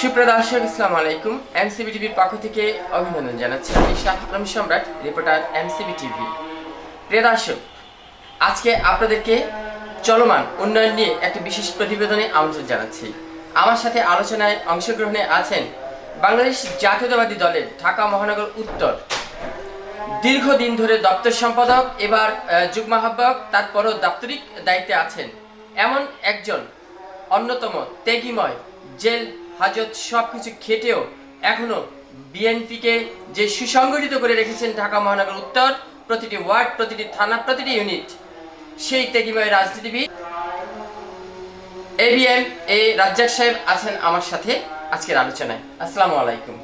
সুপ্রিয় দর্শক ইসলাম আলাইকুম। এমসিবি টিভির পক্ষ থেকে অভিনন্দন জানাচ্ছি। আমি Shah Alam Samrat, reporter MCB TV প্রিয় আজকে আপনাদেরকে চলমান উন্নয়ন নিয়ে একটি বিশেষ প্রতিবেদনে আমন্ত্রণ জানাচ্ছি। আমার সাথে আলোচনায় অংশগ্রহণে আছেন বাংলাদেশ জাতীয়তাবাদী দলের ঢাকা মহানগর উত্তর। দীর্ঘদিন ধরে দপ্তর সম্পাদক, এবার যুগ্ম আহ্বায়ক, তারপরও দাপ্তরিক দায়িত্বে আছেন। এমন একজন অন্যতম ত্যাগীময় জেল হাজত সব কিছু খেটেও এখনও বিএনপিকে যে সুসংগঠিত করে রেখেছেন ঢাকা মহানগর উত্তর প্রতিটি ওয়ার্ড প্রতিটি থানা প্রতিটি ইউনিট সেই ত্যাগীময় রাজনীতিবিদ এবিএম এ রাজ্জাক সাহেব আছেন আমার সাথে আজকের আলোচনায়। আসসালামু আলাইকুম।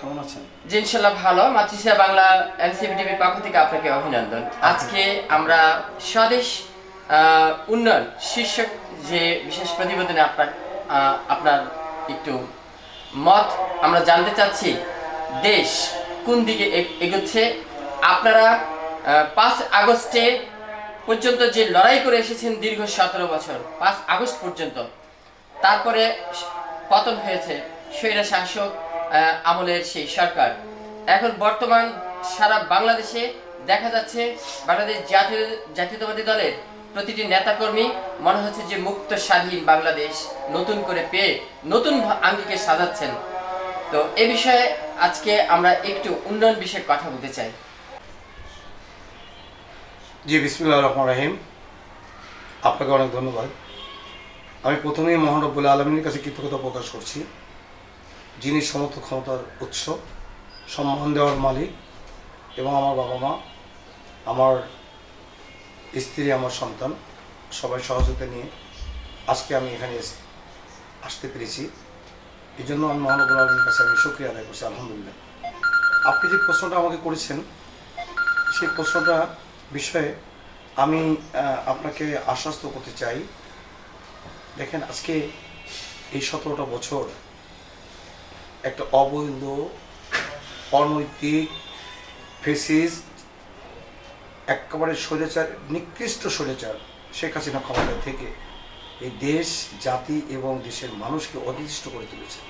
কেমন আছেন? জি ইনশাল্লাহ ভালো। মাতৃসা বাংলা এনসিবি টিভির পক্ষ থেকে আপনাকে অভিনন্দন। আজকে আমরা স্বদেশ আহ, উন্নয়ন শীর্ষক যে বিশেষ প্রতিবেদনে আপনার আহ, আপনার একটু মত আমরা জানতে চাচ্ছি, দেশ কোন দিকে এগোচ্ছে? আপনারা পাঁচ আগস্টে পর্যন্ত যে লড়াই করে এসেছেন দীর্ঘ সতেরো বছর, পাঁচ আগস্ট পর্যন্ত, তারপরে পতন হয়েছে স্বৈরা শাসক আমলের সেই সরকার। এখন বর্তমান সারা বাংলাদেশে দেখা যাচ্ছে বাংলাদেশ জাতীয়, জাতীয়তাবাদী দলের প্রতিটি নেতাকর্মী মনে হচ্ছে যে মুক্ত, স্বাধীন বাংলাদেশ নতুন করে পেয়ে নতুন আঙ্গিকে সাজাচ্ছেন। তো এ বিষয়ে আজকে আমরা একটু উন্নয়ন বিষয়ে কথা বলতে চাই। জি বিসমুল্লাহ রহমান রাহিম। আপনাকে অনেক ধন্যবাদ। আমি প্রথমেই মহানব্বুল আলমীর কাছে কৃতজ্ঞতা প্রকাশ করছি। যিনি সমস্ত ক্ষমতার উৎস, সম্মান দেওয়ার মালিক এবং আমার বাবা মা, আমার স্ত্রী আমার সন্তান, সবাই সহযোগিতা নিয়ে আজকে আমি এখানে আসতে পেরেছি। এই জন্য আমি মহানব্বুল আলমীর কাছে আমি শুক্রিয়া আদায় করছি, আলহামদুলিল্লাহ। আপনি যে প্রশ্নটা আমাকে করেছেন, সেই প্রশ্নটা বিষয়ে আমি আপনাকে আশ্বস্ত করতে চাই। দেখেন, আজকে এই সতেরোটা বছর একটা অবৈধ, অনৈতিক, ফেসিস্ট একেবারে স্বৈরাচার, নিকৃষ্ট স্বৈরাচার শেখ হাসিনা ক্ষমতায় থেকে এই দেশ, জাতি এবং দেশের মানুষকে অতিষ্ঠ করে তুলেছে।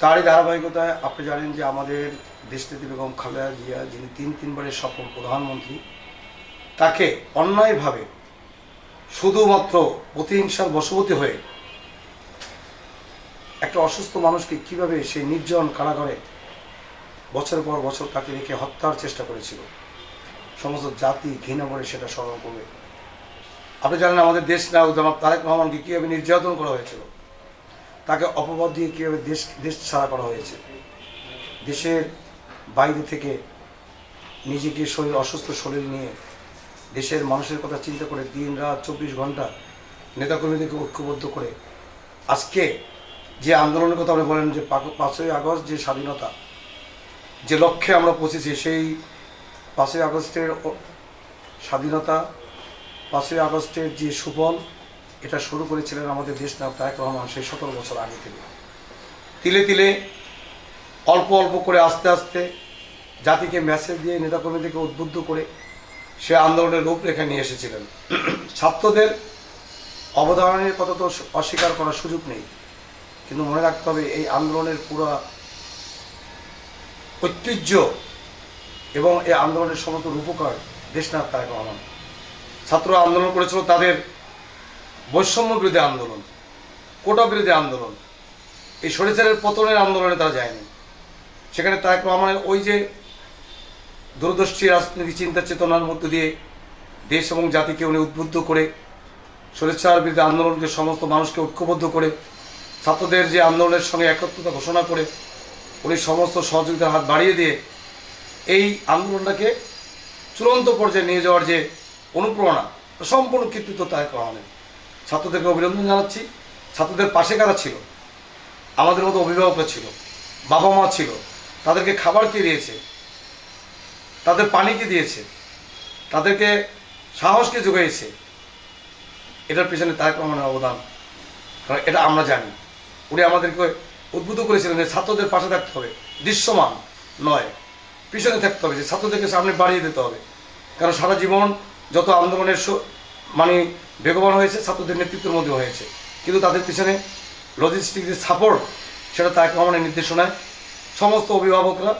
তারই ধারাবাহিকতায় আপনি জানেন যে আমাদের দেশনেত্রী বেগম খালেদা জিয়া, যিনি তিন তিনবারের সফল প্রধানমন্ত্রী, তাকে অন্যায়ভাবে শুধুমাত্র প্রতিহিংসার বশবর্তী হয়ে একটা অসুস্থ মানুষকে কীভাবে সেই নির্জন কারাগারে বছর পর বছর তাকে রেখে হত্যার চেষ্টা করেছিল সমস্ত জাতি ঘৃণা করে সেটা স্মরণ করবে। আপনি জানেন আমাদের দেশ নায়ক জনাব তারেক রহমানকে কীভাবে নির্যাতন করা হয়েছিল? তাকে অপবাদ দিয়ে কীভাবে দেশ দেশ ছাড়া করা হয়েছে? দেশের বাইরে থেকে নিজেকে শরীর, অসুস্থ শরীর নিয়ে দেশের মানুষের কথা চিন্তা করে দিন রাত চব্বিশ ঘণ্টা নেতাকর্মীদেরকে ঐক্যবদ্ধ করে আজকে যে আন্দোলনের কথা আপনি বলেন যে পাঁচই আগস্ট যে স্বাধীনতা, যে লক্ষ্যে আমরা পৌঁছেছি সেই পাঁচই আগস্টের স্বাধীনতা, পাঁচই আগস্টের যে সুফল, এটা শুরু করেছিলেন আমাদের দেশ নাম তারেক রহমান সেই সতেরো বছর আগে থেকে তিলে তিলে অল্প অল্প করে আস্তে আস্তে জাতিকে মেসেজ দিয়ে, নেতাকর্মীদেরকে উদ্বুদ্ধ করে সে আন্দোলনের রূপরেখা নিয়ে এসেছিলেন। ছাত্রদের অবদানের কথা তো অস্বীকার করার সুযোগ নেই। কিন্তু মনে রাখতে হবে, এই আন্দোলনের পুরো ঐতিহ্য এবং এই আন্দোলনের সমস্ত রূপকার দেশনাথ তারেক রহমান। ছাত্র আন্দোলন করেছিল তাদের বৈষম্য বিরোধী আন্দোলন কোটা বিরোধী আন্দোলন। এই সরিচারের পতনের আন্দোলনে তারা যায়নি। সেখানে তারেক রহমানের ওই যে দূরদর্শী রাজনীতি চিন্তা চেতনার মধ্য দিয়ে দেশ এবং জাতিকে উনি উদ্বুদ্ধ করে সরিচার বিরুদ্ধে আন্দোলনকে সমস্ত মানুষকে ঐক্যবদ্ধ করে, ছাত্রদের যে আন্দোলনের সঙ্গে একত্রতা ঘোষণা করে, উনি সমস্ত সহযোগিতার হাত বাড়িয়ে দিয়ে এই আন্দোলনটাকে চূড়ান্ত পর্যায়ে নিয়ে যাওয়ার যে অনুপ্রেরণা, সম্পূর্ণ কৃতিত্ব তারেক রহমানের ছাত্রদেরকে অভিনন্দন জানাচ্ছি। ছাত্রদের পাশে কারা ছিল? আমাদের মতো অভিভাবকরা ছিল বাবা মা ছিল, তাদেরকে খাবার কে দিয়েছে? তাদের পানি কে দিয়েছে? তাদেরকে সাহসকে যোগাইছে? এটার পিছনে তারেক রহমানের অবদান, কারণ এটা আমরা জানি। উনি আমাদেরকে উদ্বুদ্ধ করেছিলেন যে ছাত্রদের পাশে থাকতে হবে, দৃশ্যমান নয়। পিছনে থাকতে হবে, যে ছাত্রদেরকে সামনে বাড়িয়ে দিতে হবে। কারণ সারা জীবন যত আন্দোলনের মানে বেগবান হয়েছে, ছাত্রদের নেতৃত্বের মধ্যে হয়েছে। কিন্তু তাদের পিছনে লজিস্টিক যে সাপোর্ট সেটা তারেক রহমানের নির্দেশনায় সমস্ত অভিভাবকরা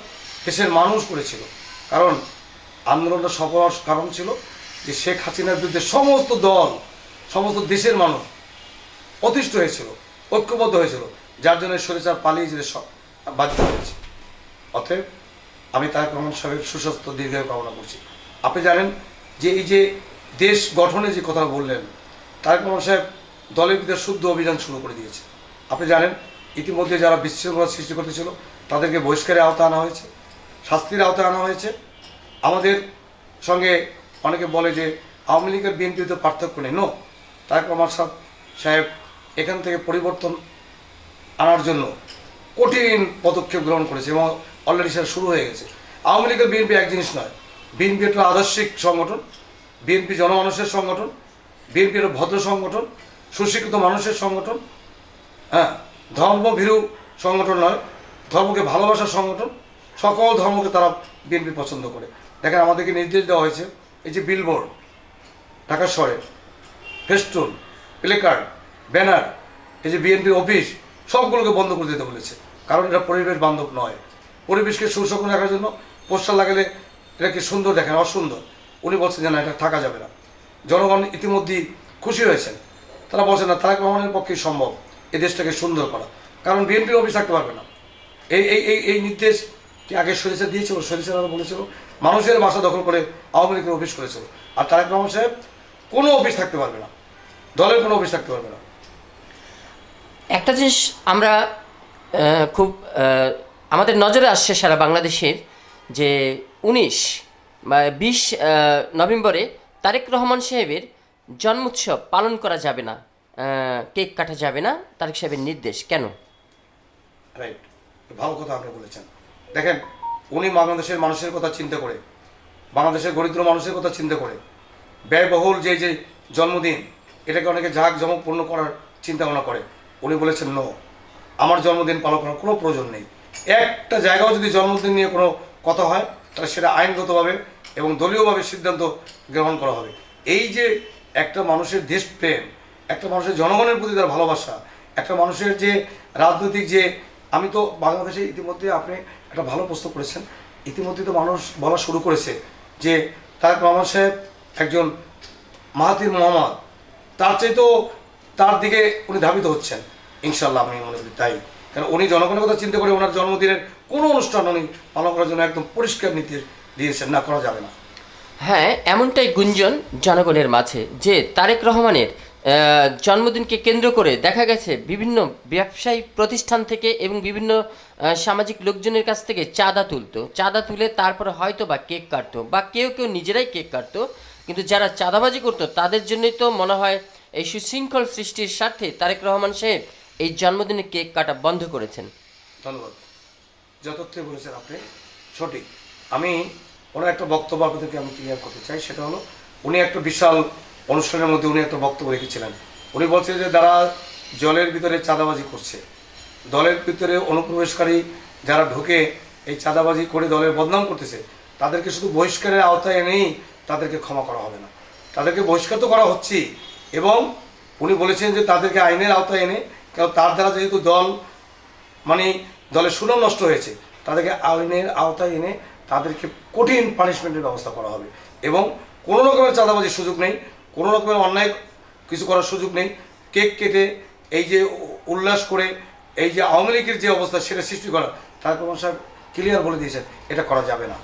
দেশের মানুষ করেছিল। কারণ আন্দোলনটা সফল হওয়ার কারণ ছিল যে শেখ হাসিনার বিরুদ্ধে সমস্ত দল, সমস্ত দেশের মানুষ অতিষ্ঠ হয়েছিল, ঐক্যবদ্ধ হয়েছিল, যার জন্য সরিষার পালিয়ে যেতে বাধ্য হয়েছে। অতএব আমি তারেক রহমান সাহেবের সুস্বাস্থ্য দীর্ঘায়ু কামনা করছি। আপনি জানেন যে এই যে দেশ গঠনে যে কথা বললেন তারেক রহমান সাহেব দলের ভিতরে শুদ্ধ অভিযান শুরু করে দিয়েছে। আপনি জানেন, ইতিমধ্যে যারা বিশৃঙ্খলা সৃষ্টি করতেছিল, তাদেরকে বহিষ্কারের আওতা আনা হয়েছে, শাস্তির আওতায় আনা হয়েছে। আমাদের সঙ্গে অনেকে বলে যে, আওয়ামী লীগের বিএনপিতে পার্থক্য নেই। নো তারেক রহমান সাহেব এখান থেকে পরিবর্তন আনার জন্য কঠিন পদক্ষেপ গ্রহণ করেছে এবং অলরেডি সেটা শুরু হয়ে গেছে। আওয়ামী লীগের বিএনপি এক জিনিস নয়। বিএনপি একটা আদর্শিক সংগঠন বিএনপি জনমানুষের সংগঠন বিএনপি একটা ভদ্র সংগঠন, সুশিক্ষিত মানুষের সংগঠন হ্যাঁ ধর্মভীরু সংগঠন নয়, ধর্মকে ভালোবাসার সংগঠন, সকল ধর্মকে তারা বিএনপি পছন্দ করে। দেখেন আমাদেরকে নির্দেশ দেওয়া হয়েছে, এই যে বিলবোর্ড ঢাকা শহরে ফেস্টুন প্লেকার্ড ব্যানার এই যে বিএনপির অফিস সবগুলোকে বন্ধ করে দিতে বলেছে। কারণ এটা পরিবেশ বান্ধব নয়। পরিবেশকে সুশোভন রাখার জন্য পোস্টার লাগালে এটাকে সুন্দর দেখেন, অসুন্দর। উনি বলছেন যে না, এটা থাকা যাবে না। জনগণ ইতিমধ্যেই খুশি হয়েছেন। তারা বলছেন না, তারেক রহমানের পক্ষে সম্ভব এই দেশটাকে সুন্দর করা। কারণ বিএনপির অফিস থাকতে পারবে না। এই এই এই এই নির্দেশ কি আগে সরিষা দিয়েছিল, সরিষারা বলেছিল? মানুষের বাসা দখল করে আওয়ামী লীগের অফিস করেছিল। আর তারেক রহমান সাহেব কোনো অফিস থাকতে পারবে না। দলের কোনো অফিস থাকতে পারবে না। একটা জিনিস আমরা খুব আমাদের নজরে আসছে সারা বাংলাদেশের যে উনিশ বা বিশ নভেম্বরে তারেক রহমান সাহেবের জন্মোৎসব পালন করা যাবে না। কেক কাটা যাবে না, তারেক সাহেবের নির্দেশ। কেন? রাইট ভালো কথা আপনি বলেছেন। দেখেন, উনি বাংলাদেশের মানুষের কথা চিন্তা করে, বাংলাদেশের দরিদ্র মানুষের কথা চিন্তা করে, ব্যয়বহুল যে যে জন্মদিন, এটাকে অনেকে ঝাঁক জমকপূর্ণ করার চিন্তা ভাবনা করে। উনি বলেছেন নো আমার জন্মদিন পালন করার কোনো প্রয়োজন নেই। একটা জায়গাও যদি জন্মদিন নিয়ে কোনো কথা হয়, তাহলে সেটা আইনগতভাবে এবং দলীয়ভাবে সিদ্ধান্ত গ্রহণ করা হবে। এই যে একটা মানুষের দেশপ্রেম, একটা মানুষের জনগণের প্রতি তার ভালোবাসা, একটা মানুষের যে রাজনৈতিক যে, আমি তো বাংলাদেশে ইতিমধ্যে আপনি একটা ভালো প্রশ্ন করেছেন, ইতিমধ্যে তো মানুষ বলা শুরু করেছে যে তারেক রহমান সাহেব একজন মাহাতির মোহাম্মদ, তার চাইতেও তার দিকে উনি ধাবিত হচ্ছেন। ইনশাল্লাহ আমি মনে করি তাই। কারণ উনি জনগণের কথা চিন্তা করে ওনার জন্মদিনের কোনো অনুষ্ঠান উনি পালন করার জন্য একদম পরিষ্কার নীতি দিয়েছেন, না করা যাবে না। হ্যাঁ এমনটাই গুঞ্জন জনগণের মাঝে যে তারেক রহমানের জন্মদিনকে কেন্দ্র করে দেখা গেছে বিভিন্ন ব্যবসায়ী প্রতিষ্ঠান থেকে এবং বিভিন্ন সামাজিক লোকজনের কাছ থেকে চাঁদা তুলতো। চাঁদা তুলে তারপরে হয়তো বা কেক কাটতো বা কেউ কেউ নিজেরাই কেক কাটতো, কিন্তু যারা চাঁদাবাজি করতো তাদের জন্যই তো মনে হয় এই সুশৃঙ্খল সৃষ্টির স্বার্থে তারেক রহমান সাহেব এই জন্মদিনে কেক কাটা বন্ধ করেছেন। ধন্যবাদ। যথার্থ বলেছেন আপনি, সঠিক। আমি ওনার একটা বক্তব্য আপনাদেরকে আমি ক্লিয়ার করতে চাই, সেটা হলো, উনি একটা বিশাল অনুষ্ঠানের মধ্যে উনি একটা বক্তব্য রেখেছিলেন। উনি বলছেন যে যারা জলের ভিতরে চাঁদাবাজি করছে, দলের ভিতরে অনুপ্রবেশকারী যারা ঢুকে এই চাঁদাবাজি করে দলের বদনাম করতেছে, তাদেরকে শুধু বহিষ্কারের আওতায় এনেই তাদেরকে ক্ষমা করা হবে না। তাদেরকে বহিষ্কার তো করা হচ্ছে এবং উনি বলেছেন যে তাদেরকে আইনের আওতায় এনে কারণ তার দ্বারা যেহেতু দল মানে দলের সুনাম নষ্ট হয়েছে, তাদেরকে আইনের আওতায় এনে তাদেরকে কঠিন পানিশমেন্টের ব্যবস্থা করা হবে। এবং কোনো রকমের চাঁদাবাজির সুযোগ নেই, কোনো রকমের অন্যায় কিছু করার সুযোগ নেই। কেক কেটে এই যে উল্লাস করে এই যে আওয়ামী লীগের যে অবস্থা সেটা সৃষ্টি করা, তার কোনো সাহেব ক্লিয়ার বলে দিয়েছেন, এটা করা যাবে না।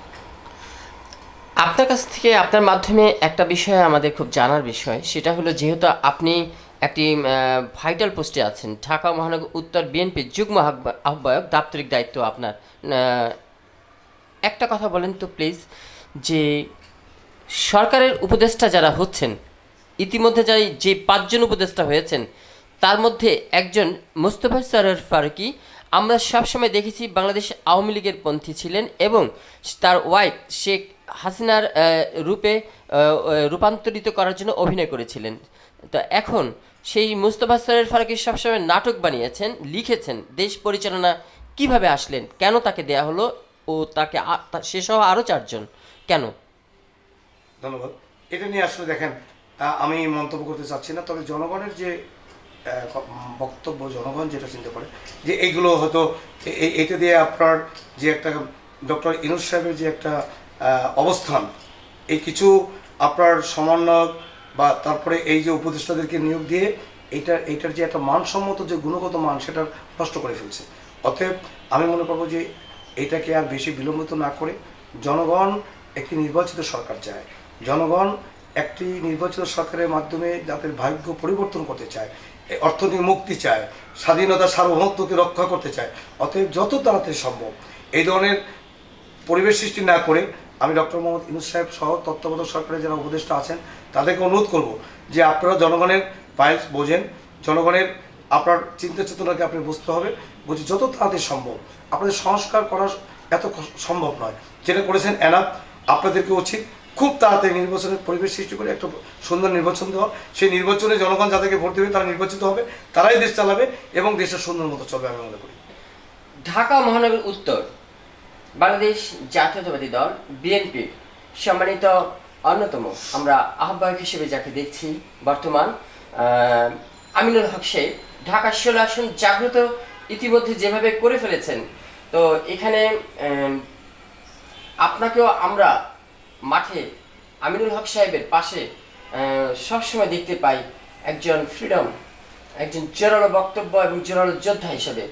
আপনার কাছ থেকে আপনার মাধ্যমে একটা বিষয় আমাদের খুব জানার বিষয়, সেটা হলো যেহেতু আপনি একটি ভাইটাল পোস্টে আছেন। ঢাকা মহানগর উত্তর বিএনপির যুগ্ম আহ্বায়ক, দাপ্তরিক দায়িত্ব আপনার। একটা কথা বলেন তো প্লিজ যে সরকারের উপদেষ্টা যারা হচ্ছেন, ইতিমধ্যে যাই যে পাঁচজন উপদেষ্টা হয়েছেন, তার মধ্যে একজন মোস্তফা সরোয়ার ফারুকি। আমরা সবসময় দেখেছি বাংলাদেশ আওয়ামী লীগের পন্থী ছিলেন এবং তার ওয়াইফ শেখ হাসিনার রূপে রূপান্তরিত করার জন্য অভিনয় করেছিলেন। তো এখন সেই মুস্তফা সরোয়ার ফারুকি সবসময় নাটক বানিয়েছেন, লিখেছেন, দেশ পরিচালনা কীভাবে আসলেন, কেন তাকে দেয়া হলো ও তাকে আ- তা- সে সহ আরও চারজন, কেন? ধন্যবাদ। এটা নিয়ে আসলে দেখেন আমি মন্তব্য করতে চাচ্ছি না, তবে জনগণের যে বক্তব্য, জনগণ যেটা চিন্তা করে যে এইগুলো হয়তো এটা দিয়ে আপনার যে একটা ডক্টর ইনুস সাহেবের যে একটা অবস্থান, এই কিছু আপনার সমন্বয়ক বা তারপরে এই যে উপদেষ্টাদেরকে নিয়োগ দিয়ে এইটা, এইটার যে একটা মানসম্মত যে গুণগত মান, সেটা নষ্ট করে ফেলছে। অতএব আমি মনে করব যে এটাকে আর বেশি বিলম্বিত না করে জনগণ একটি নির্বাচিত সরকার চায়। জনগণ একটি নির্বাচিত সরকারের মাধ্যমে যাদের ভাগ্য পরিবর্তন করতে চায় অর্থনৈতিক মুক্তি চায়, স্বাধীনতা সার্বভৌমত্বকে রক্ষা করতে চায়, অতএব যত তাড়াতাড়ি সম্ভব এই ধরনের পরিবেশ সৃষ্টি না করে আমি ডক্টর মোহাম্মদ ইনুস সাহেব সহ তত্ত্বাবধায়ক সরকারের যারা উপদেষ্টা আছেন তাদেরকে অনুরোধ করব যে আপনারা জনগণের পাইলস বোঝেন, জনগণের আপনার চিন্তা চেতনাকে আপনি বুঝতে হবে। বুঝি যত তাড়াতাড়ি সম্ভব, আপনাদের সংস্কার করা এত সম্ভব নয়। যেটা করেছেন এনাফ, আপনাদেরকে উচিত খুব তাড়াতাড়ি নির্বাচনের পরিবেশ সৃষ্টি করে একটা সুন্দর নির্বাচন দেওয়া। সেই নির্বাচনে জনগণ যাদেরকে ভোট দেবে, তারা নির্বাচিত হবে, তারাই দেশ চালাবে এবং দেশের সুন্দর মতো চলবে আমি মনে করি। ঢাকা মহানগর উত্তর, বাংলাদেশ জাতীয়তাবাদী দল, বিএনপি, সম্মানিত অন্যতম, আমরা আহ্বায়ক হিসেবে যাকে দেখছি বর্তমান আমিনুল হক শেখ ঢাকা ষোলো আসন জাগ্রত ইতিমধ্যে যেভাবে করে ফেলেছেন, তো এখানে আপনাকেও আমরা মাঠে আমিনুল হক সাহেবের পাশে সবসময় দেখতে পাই একজন ফ্রিডম একজন জোরালো বক্তব্য এবং জোরালো যোদ্ধা হিসেবে।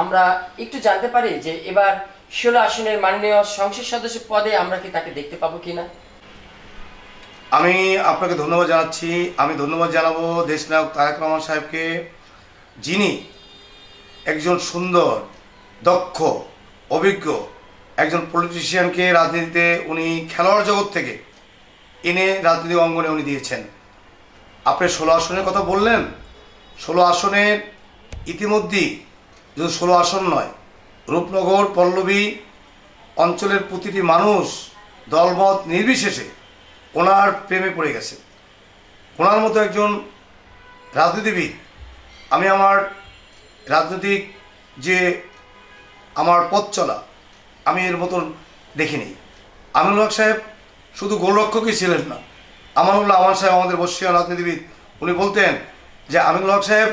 আমরা একটু জানতে পারি যে এবার ষোলো আসনের মাননীয় সংসদ সদস্য পদে আমরা কি তাকে দেখতে পাবো কিনা? আমি আপনাকে ধন্যবাদ জানাচ্ছি। আমি ধন্যবাদ জানাব দেশনায়ক তারেক রহমান সাহেবকে, যিনি একজন সুন্দর, দক্ষ, অভিজ্ঞ একজন পলিটিশিয়ানকে রাজনীতিতে উনি খেলোয়াড় জগৎ থেকে এনে রাজনীতি অঙ্গনে উনি দিয়েছেন। আপনি ষোলো আসনের কথা বললেন। ষোলো আসনের ইতিমধ্যেই যদি ষোলো আসন নয়, রূপনগর, পল্লবী অঞ্চলের প্রতিটি মানুষ দলমত নির্বিশেষে ওনার প্রেমে পড়ে গেছে। ওনার মতো একজন রাজনীতিবিদ, আমি আমার রাজনৈতিক যে আমার পথ চলা, আমি এর মতন দেখিনি। আমিনুল হক সাহেব শুধু গোলরক্ষকই ছিলেন না। আমানুল্লাহ আমান সাহেব, আমাদের বর্ষীয় রাজনীতিবিদ, উনি বলতেন যে আমিনুল হক সাহেব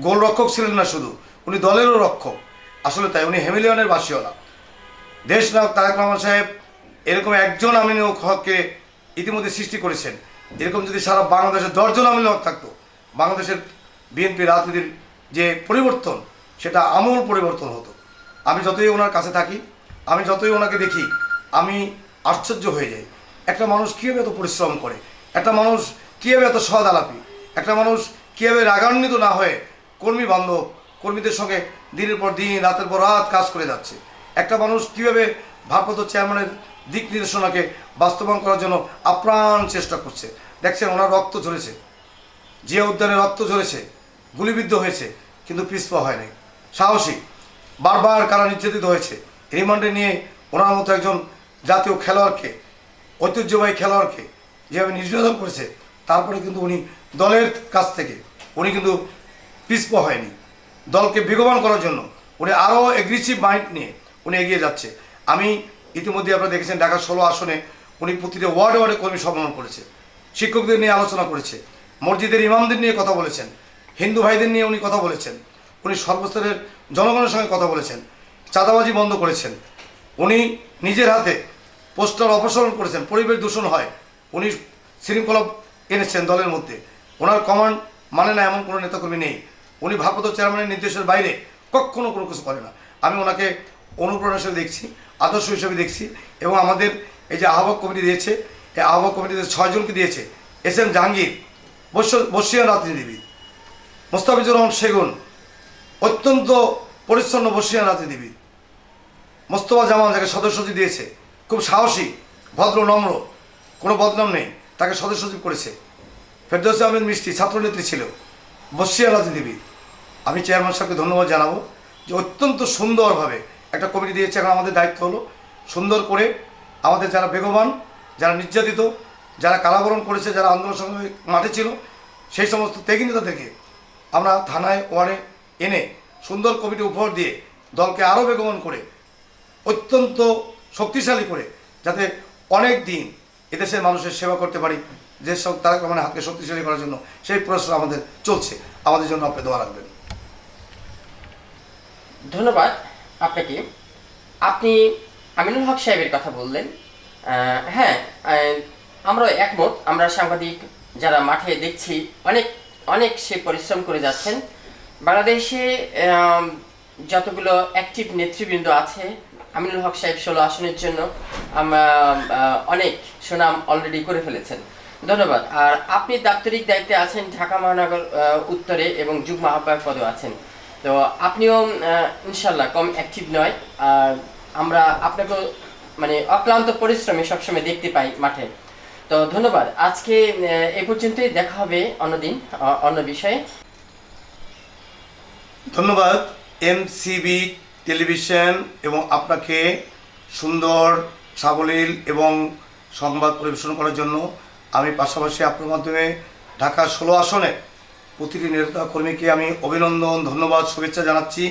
গোলরক্ষক ছিলেন না শুধু, উনি দলেরও রক্ষক। আসলে তাই, উনি হেমিলিয়নের বাসীওয়ালা। দেশ নায়ক তারেক রহমান সাহেব, এরকম একজন আমিনুল হককে ইতিমধ্যে সৃষ্টি করেছেন। এরকম যদি সারা বাংলাদেশের দশজন আমিনুল হক থাকতো, বাংলাদেশের বিএনপি রাজনীতির যে পরিবর্তন, সেটা আমূল পরিবর্তন হতো। আমি যতই ওনার কাছে থাকি, আমি যতই ওনাকে দেখি, আমি আশ্চর্য হয়ে যাই। একটা মানুষ কীভাবে এত পরিশ্রম করে? একটা মানুষ কীভাবে এত সৎ আলাপি একটা মানুষ কীভাবে রাগান্বিত না হয়ে কর্মী বান্ধব, কর্মীদের সঙ্গে দিনের পর দিন, রাতের পর রাত কাজ করে যাচ্ছে? একটা মানুষ কীভাবে ভারপ্রাপ্ত চেয়ারম্যানের দিক নির্দেশনাকে বাস্তবায়ন করার জন্য আপ্রাণ চেষ্টা করছে। দেখছেন ওনার রক্ত ঝরেছে। জিয়া উদ্যানে রক্ত ঝরেছে, গুলিবিদ্ধ হয়েছে, কিন্তু পিছপা হয়নি। সাহসী, বারবার কারা নির্যাতিত হয়েছে, রিমান্ডে নিয়ে ওনার মতো একজন জাতীয় খেলোয়াড়কে, ঐতিহ্যবাহী খেলোয়াড়কে যেভাবে নির্যাতন করেছে, তারপরে কিন্তু উনি দলের কাছ থেকে, উনি কিন্তু পিছপা হয়নি। দলকে বেগবান করার জন্য উনি আরও এগ্রেসিভ মাইন্ড নিয়ে উনি এগিয়ে যাচ্ছে। আমি ইতিমধ্যে আপনারা দেখেছেন ঢাকা ষোলো আসনে উনি প্রতিটা ওয়ার্ডে ওয়ার্ডে কর্মী সম্মেলন করেছে। শিক্ষকদের নিয়ে আলোচনা করেছে। মসজিদের ইমামদের নিয়ে কথা বলেছেন। হিন্দু ভাইদের নিয়ে উনি কথা বলেছেন। উনি সর্বস্তরের জনগণের সঙ্গে কথা বলেছেন। চাঁদাবাজি বন্ধ করেছেন। উনি নিজের হাতে পোস্টার অপসারণ করেছেন। পরিবেশ দূষণ হয়। উনি শৃঙ্খলা এনেছেন দলের মধ্যে। ওনার কমান্ড মানে না এমন কোনো নেতাকর্মী নেই। উনি ভারপ্রাপ্ত চেয়ারম্যানের নির্দেশের বাইরে কখনো কোনো কিছু করে না। আমি ওনাকে অনুপ্রেরণা হিসেবে দেখছি। আদর্শ হিসেবে দেখছি এবং আমাদের এই যে আহ্বায়ক কমিটি দিয়েছে, এই আহ্বায়ক কমিটিতে ছয়জনকে দিয়েছে। এস এম জাহাঙ্গীর বর্ষ বর্ষীয় রাজনীতিবিদ। মোস্তাফিজুর রহমান সেগুন, অত্যন্ত পরিচ্ছন্ন বর্ষীয় রাজনীতিবিদ। মোস্তফা জামান যাকে সদস্য দিয়েছে, খুব সাহসী, ভদ্র, নম্র, কোনো বদনাম নেই, তাকে সদস্য সচিব করেছে। ফেরদৌসি আহমেদ মিষ্টি, ছাত্রনেত্রী ছিল বর্ষীয় রাজনীতিবিদ। আমি চেয়ারম্যান সাহেবকে ধন্যবাদ জানাব যে অত্যন্ত সুন্দরভাবে একটা কমিটি দিয়েছে, এখন আমাদের দায়িত্ব হলো সুন্দর করে আমাদের যারা বেগবান, যারা নির্যাতিত, যারা কারাবরণ করেছে, যারা আন্দোলন সংগ্রামে মাঠে ছিল, সেই সমস্ত ত্যাগী নেতাদেরকে আমরা থানায় ওয়ার্ডে এনে সুন্দর কমিটি উপহার দিয়ে দলকে আরও বেগবান করে, অত্যন্ত শক্তিশালী করে যাতে অনেক দিন এদেশের মানুষের সেবা করতে পারি, যে সব তারেক রহমানের হাতকে শক্তিশালী করার জন্য সেই প্রয়াস আমাদের চলছে। আমাদের জন্য আপনি দোয়া রাখবেন। ধন্যবাদ। আপনাকে, আপনি আমিনুল হক সাহেবের কথা বললেন। হ্যাঁ আমরা একমত। আমরা সাংবাদিক যারা মাঠে দেখছি, অনেক অনেক সে পরিশ্রম করে যাচ্ছেন। বাংলাদেশে যতগুলো অ্যাক্টিভ নেতৃবৃন্দ আছে, আমিনুল হক সাহেব ষোলো আসনের জন্য অনেক সুনাম অলরেডি করে ফেলেছেন। ধন্যবাদ। আর আপনি দাপ্তরিক দায়িত্বে আছেন, ঢাকা মহানগর উত্তরে এবং যুগ্ম আহ্বায়ক পদেও আছেন। তো আপনিও ইনশাল্লাহ কম অ্যাক্টিভ নয়। আর আমরা আপনাকেও মানে অক্লান্ত পরিশ্রমে সবসময় দেখতে পাই মাঠে। তো ধন্যবাদ। আজকে এ পর্যন্তই দেখা হবে অন্যদিন অন্য বিষয়ে। ধন্যবাদ। এমসিবি টেলিভিশন এবং আপনাকে সুন্দর, সাবলীল এবং সংবাদ পরিবেশন করার জন্য আমি পাশাপাশি আপনার মাধ্যমে ঢাকা ষোলো আসনে প্রতিটি নেতা কর্মীকে আমি অভিনন্দন ধন্যবাদ শুভেচ্ছা জানাচ্ছি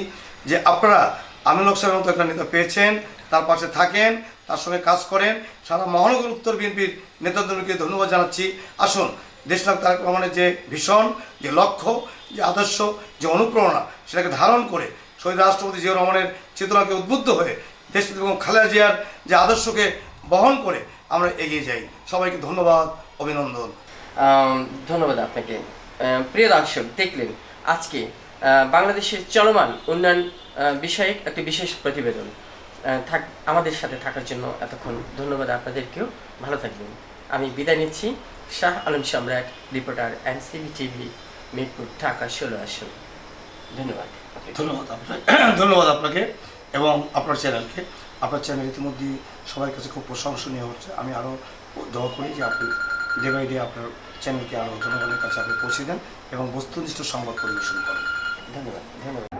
যে আপনারা আমিনুল হক সাহেবের মতো একটা নেতা পেয়েছেন তার পাশে থাকেন তার সঙ্গে কাজ করেন। সারা মহানগর উত্তর বিএনপির নেতাদেরকে ধন্যবাদ জানাচ্ছি। আসুন দেশনাথ তারেক রহমানের যে ভীষণ যে লক্ষ্য যে আদর্শ যে অনুপ্রেরণা সেটাকে ধারণ করে শহীদ রাষ্ট্রপতি জিয়াউর রহমানের চেতনাকে উদ্বুদ্ধ হয়ে দেশ এবং খালেদা জিয়ার যে আদর্শকে বহন করে আমরা এগিয়ে যাই। সবাইকে ধন্যবাদ অভিনন্দন। ধন্যবাদ আপনাকে। আম, প্রিয় দর্শক দেখলেন আজকে বাংলাদেশের চলমান উন্নয়ন আহ, বিষয়ক একটি বিশেষ প্রতিবেদন। থাক আমাদের সাথে থাকার জন্য এতক্ষণ ধন্যবাদ আপনাদেরকেও। ভালো থাকবেন। আমি বিদায় নিচ্ছি। Shah Alam Samrat reporter NCB TV Mirpur Dhaka ষোলো আসন। ধন্যবাদ। ধন্যবাদ আপনাকে। ধন্যবাদ আপনাকে এবং আপনার চ্যানেলকে। আপনার চ্যানেল ইতিমধ্যে সবার কাছে খুব প্রশংসনীয় হচ্ছে। আমি আরও দোয়া করি যে আপনি ডে বাই ডে আপনার চ্যানেলকে আরও জনগণের কাছে আপনি পৌঁছে দেন এবং বস্তুনিষ্ঠ সংবাদ পরিবেশন করেন। ধন্যবাদ। ধন্যবাদ।